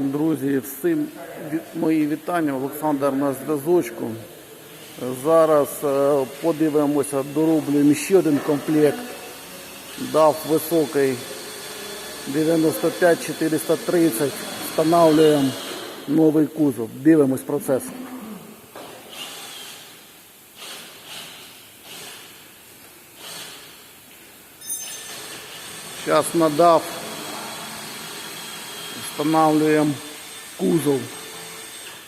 Друзі, всім мої вітання. Олександр на зв'язочку. Зараз е, подивимося, дороблюємо ще один комплект. Дав високий 95-430. Встановлюємо новий кузов. Дивимось процес. Зараз надав. Встановлюємо кузов.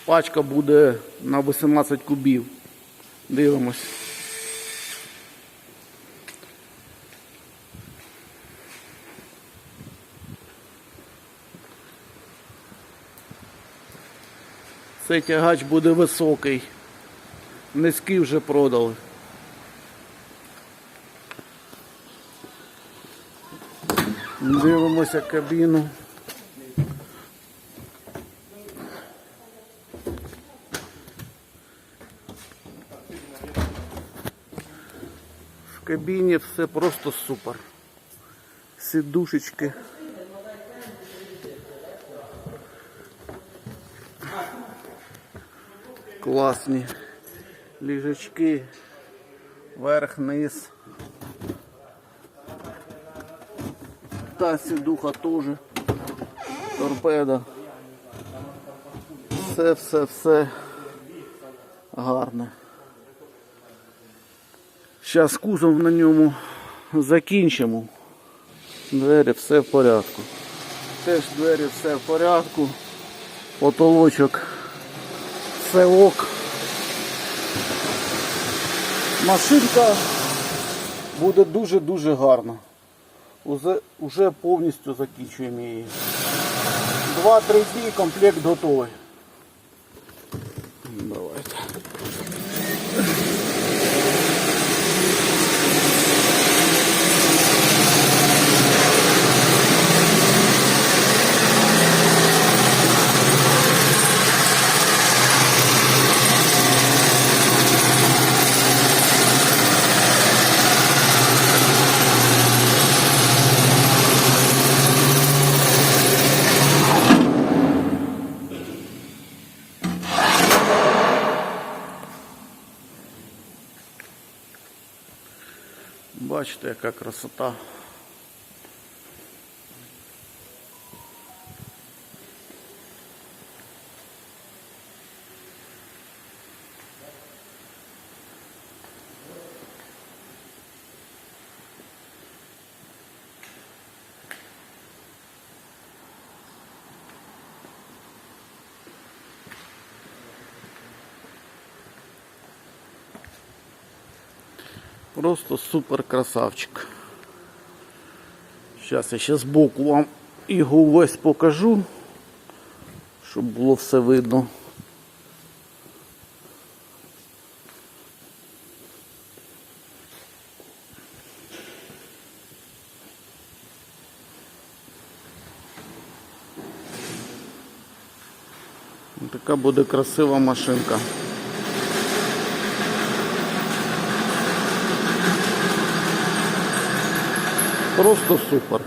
Пачка буде на 18 кубів. Дивимось. Цей тягач буде високий. Низький вже продали. Дивимося кабіну. Кабіні все просто супер. Сідушечки. Класні. Ліжачки. Верх, низ. Та сідуха теж. Торпеда. Все, все, все гарне. Зараз кузов на ньому закінчимо. Двері все в порядку. Теж двері все в порядку. Потолочок все ок. Машинка буде дуже-дуже гарна. Узе- Уже повністю закінчуємо її. Два-три дні комплект готовий. Давайте. Бачите, яка красота. Просто супер красавчик. Зараз я ще збоку вам його весь покажу, щоб було все видно. Така буде красива машинка. Просто супер.